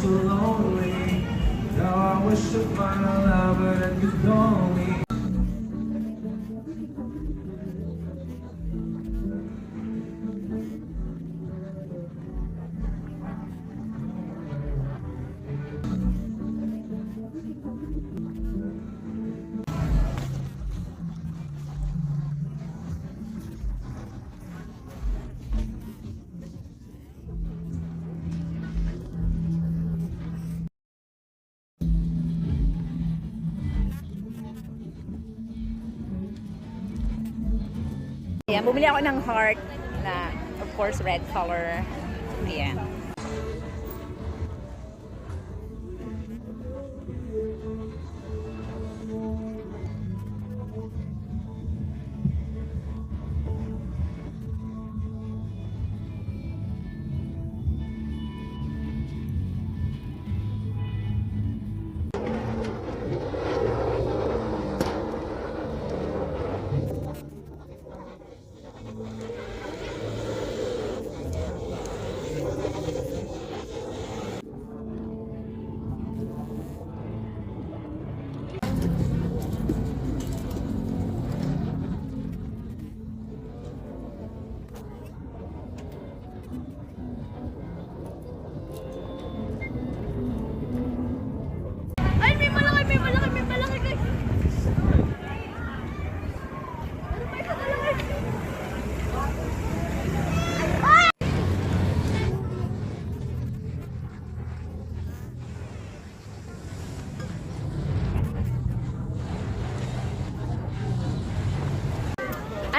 so lonely. Now I wish find a lover that could call me. Ayan, bumili ako ng heart na, of course, red color. Ayan.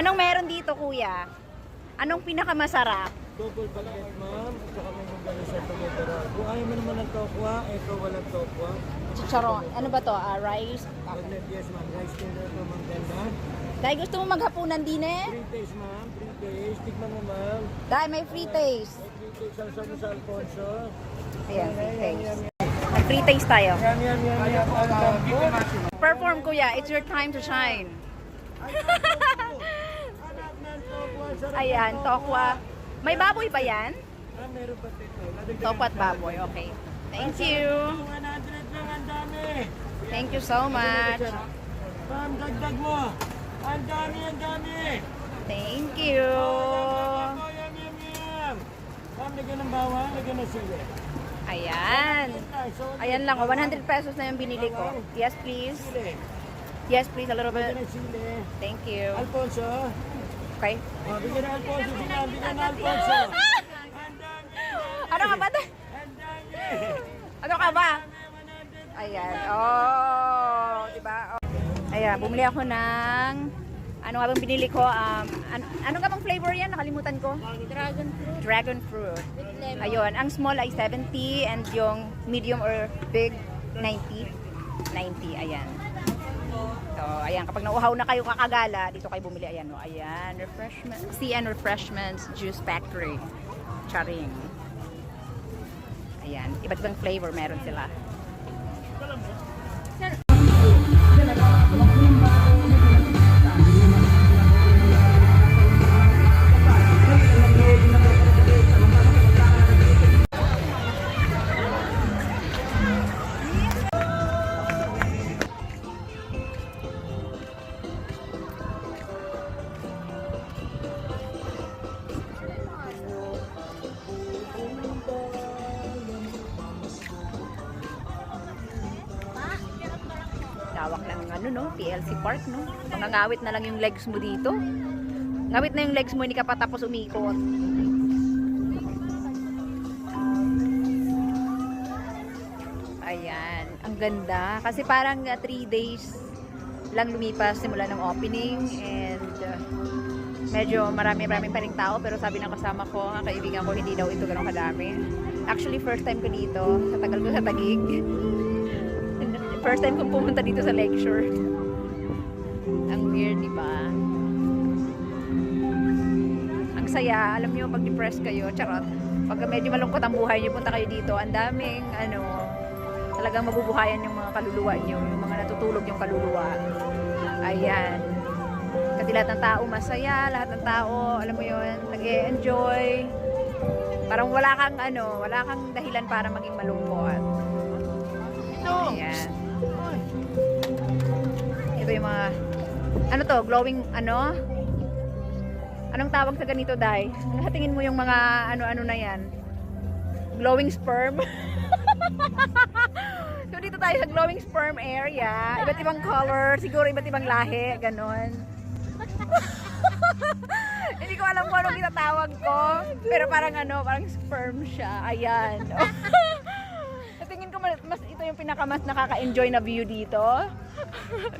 Anong meron dito, kuya? Anong pinakamasarap? Double baguette, ma'am. At saka may magano sa tomato Kung ayaw mo naman ng tokwa, ito walang tokwa. Chicharon. Ano ba to? Ah, rice? Bagnet, yes, ma'am. Rice dinner po, ma'am. Ganda. Dahil gusto mo maghapunan din eh? Three days, ma'am. Three days. Tikman mo, ma'am. Dahil may free taste. Three days. Salsa mo sa Alfonso. Ayan, free taste. Mag-free taste tayo. Yan, yan, yan. Ang. Perform, kuya. It's your time to shine. Anak ng tokwa. Sarap Ayan, tokwa. May baboy ba yan? Ah, meron pa dito. Tokwa at baboy. Okay. Thank you. 100 lang ang dami. Thank you so much. Ma'am, dagdag mo. Ang dami, ang dami. Thank you. Yum, yum, yum. Ma'am, lagyan ng bawang, lagyan ng sili. Ayan. Ayan lang, oh, 100 pesos na yung binili ko. Yes, please. Yes, please, a little bit. Thank you. Alfonso. Okay. Oh, bigyan ng Alfonso. Sila, bigyan ng Alfonso. Ano ka ba? Ano ka ba? 100. Ayan. Oh, diba? Oh. Ayan, bumili ako ng ano nga bang binili ko? Um, an ano nga bang flavor yan? Nakalimutan ko. Dragon fruit. Dragon fruit. Ayun, ang small ay 70 and yung medium or big 90. 90, ayan. So, ayan, kapag nauhaw na kayo kakagala, dito kayo bumili. Ayan, o, ayan, refreshment, CN Refreshments Juice Factory. Charing. Ayan, iba't ibang flavor meron sila. PLC Park, no? Mangangawit na lang yung legs mo dito. Ngawit na yung legs mo, hindi ka pa tapos umikot. Ayan, ang ganda. Kasi parang 3 days lang lumipas simula ng opening and uh, medyo marami-rami pa rin tao pero sabi ng kasama ko, ang kaibigan ko, hindi daw ito ganun kadami. Actually, first time ko dito, sa tagal ko sa Tagig. first time kong pumunta dito sa lecture. Saya, alam niyo pag depressed kayo, charot. Pag medyo malungkot ang buhay niyo, punta kayo dito. Ang daming, ano, talagang mabubuhayan yung mga kaluluwa niyo, yung mga natutulog yung kaluluwa. Ayan. Kasi lahat ng tao masaya, lahat ng tao, alam mo yun, nag-enjoy. Parang wala kang ano, wala kang dahilan para maging malungkot. Ito! Ayan. Ito yung mga, ano to, glowing, ano? Anong tawag sa ganito, Day? Tingin mo yung mga ano-ano na yan? Glowing sperm? so, dito tayo sa glowing sperm area. Iba't ibang color, siguro iba't ibang lahi, ganon. Hindi ko alam kung anong tinatawag ko. Pero parang ano, parang sperm siya. Ayan. Tingin ko mas, mas ito yung pinaka mas nakaka-enjoy na view dito.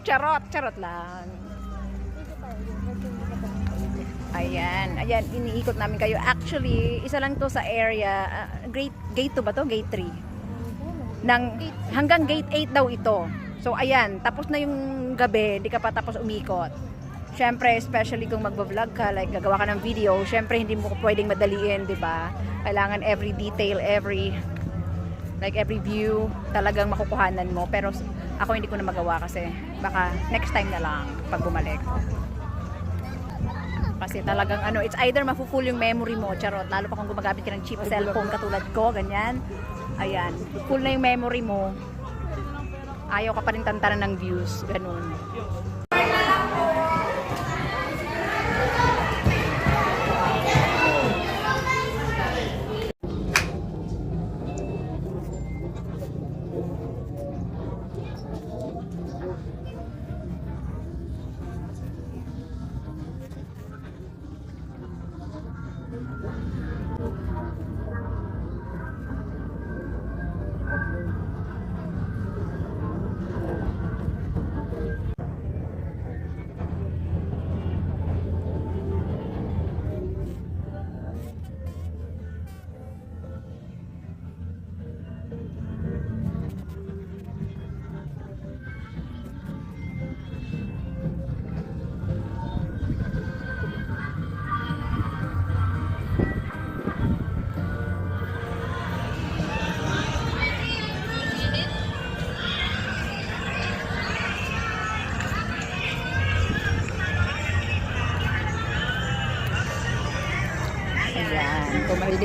Charot, charot lang. Ayan, ayan, iniikot namin kayo. Actually, isa lang to sa area, ah, gate, gate 2 ba to? Gate 3. Nang, hanggang gate 8 daw ito. So, ayan, tapos na yung gabi, di ka pa tapos umikot. Siyempre, especially kung magbablog ka, like gagawa ka ng video, siyempre hindi mo pwedeng madaliin, di ba? Kailangan every detail, every like every view talagang makukuhanan mo. Pero ako hindi ko na magawa kasi baka next time na lang pag bumalik. Kasi talagang ano, it's either mafu-full yung memory mo, charot, lalo pa kung gumagamit ka ng cheap cellphone katulad ko, ganyan. Ayan, full na yung memory mo. Ayaw ka pa rin tantanan ng views, ganun.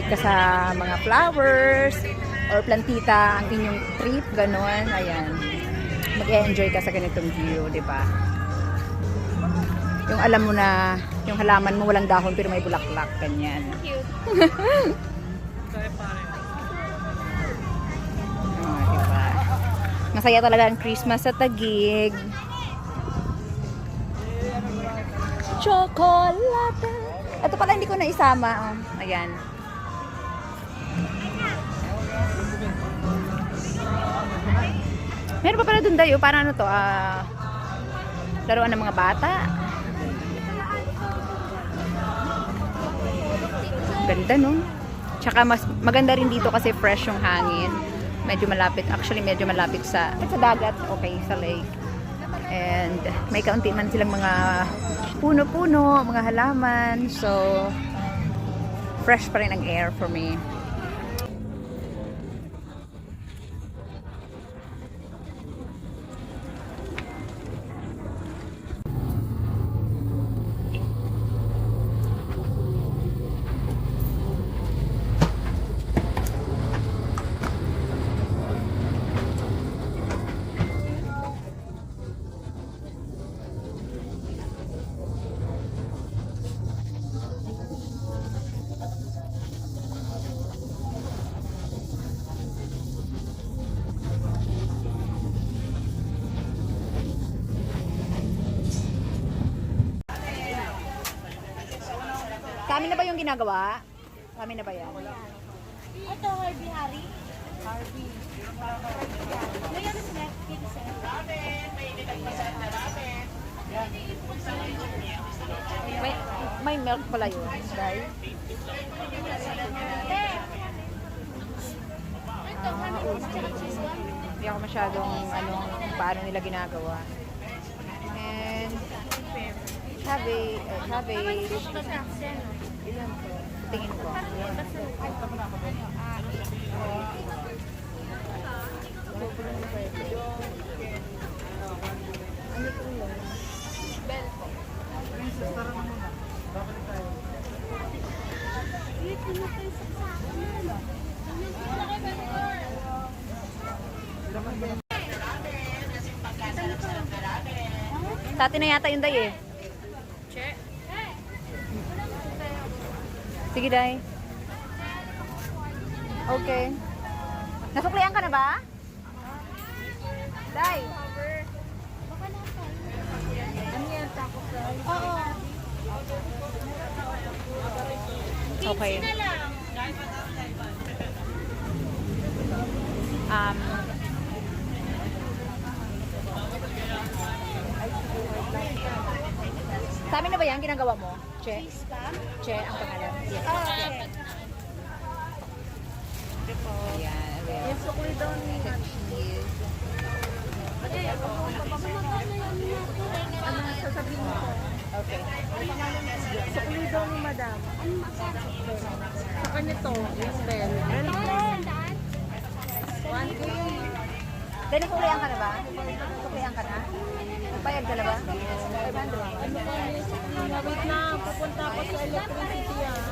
Mahilig ka sa mga flowers or plantita ang inyong trip, ganun, ayan. Mag-enjoy ka sa ganitong view, di ba? Yung alam mo na, yung halaman mo walang dahon pero may bulaklak, ganyan. Cute. Oh, di ba? Masaya talaga ang Christmas sa Tagig. Chocolate. Ito pala hindi ko na isama. Oh. Ayan. Meron pa pala dun dayo. Parang ano to? Ah, laruan ng mga bata. Ganda no? Tsaka mas maganda rin dito kasi fresh yung hangin. Medyo malapit. Actually, medyo malapit sa, sa dagat. Okay, sa lake. And may kaunti man silang mga puno-puno, mga halaman. So, fresh pa rin ang air for me. Sa amin na ba yung ginagawa? Sa amin na ba yan? Ito, Harvey Harry. Harvey. May ano sila? Dito sila. May, may milk pala yun. One. Hindi ako masyadong ano, paano nila ginagawa have a, uh, have a, ilan to? Tingin ko. Ano po yun? Bell po. Princess, tara na muna. Tayo. Dito na tayo sa akin. Dito na kay Bangor. Dito na kay Bangor. Sa atin na yata yung day eh. Sige, day. Okay. Nasuklian ka na ba? Day. Ano yan? Taco? Oo. Okay. na. Um, sa amin na ba yan ginagawa mo? Che? Che ang pangalan. Yes. Oo, che. Ayan. Yung sukli daw ni Cheese. Okay, ako magkakala yan Ano nga sasabihin mo ko? Okay. Sukli daw ni madam. Ano Sa kanya to, yung bell. One day. Dahil nasuklian ka na ba? Nasuklian ka na? Bayad ka na ba? 500. Ano na? Wait na, pupunta ako sa electricity ah.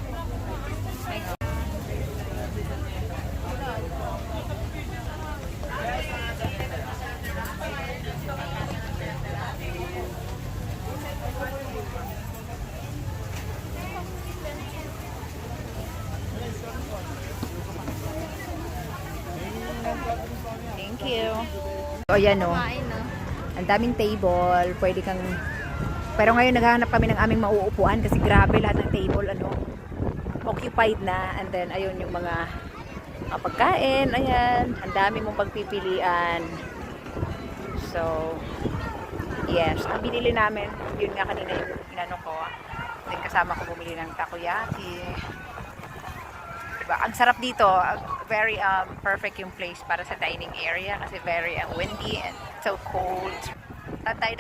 Thank you. O yan o. Kain na. Ang daming table. Pwede kang... Pero ngayon naghahanap kami ng aming mauupuan kasi grabe lahat ng table ano occupied na and then ayun yung mga, mga pagkain ayan ang dami mong pagpipilian so yes ang binili namin yun nga kanina yung inano ko then kasama ko bumili ng takoyaki diba? Ang sarap dito very um, perfect yung place para sa dining area kasi very uh, windy and so cold. Tatay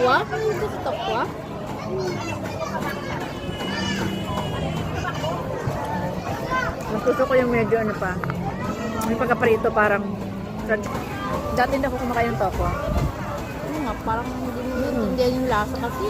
Tokwa? Ano ito sa tokwa? Mas gusto ko yung medyo ano pa. May pagkaparito parang. Dati hindi ako kumakain ng toko. Ano nga, parang hindi mo maintindihan yung lasa kasi.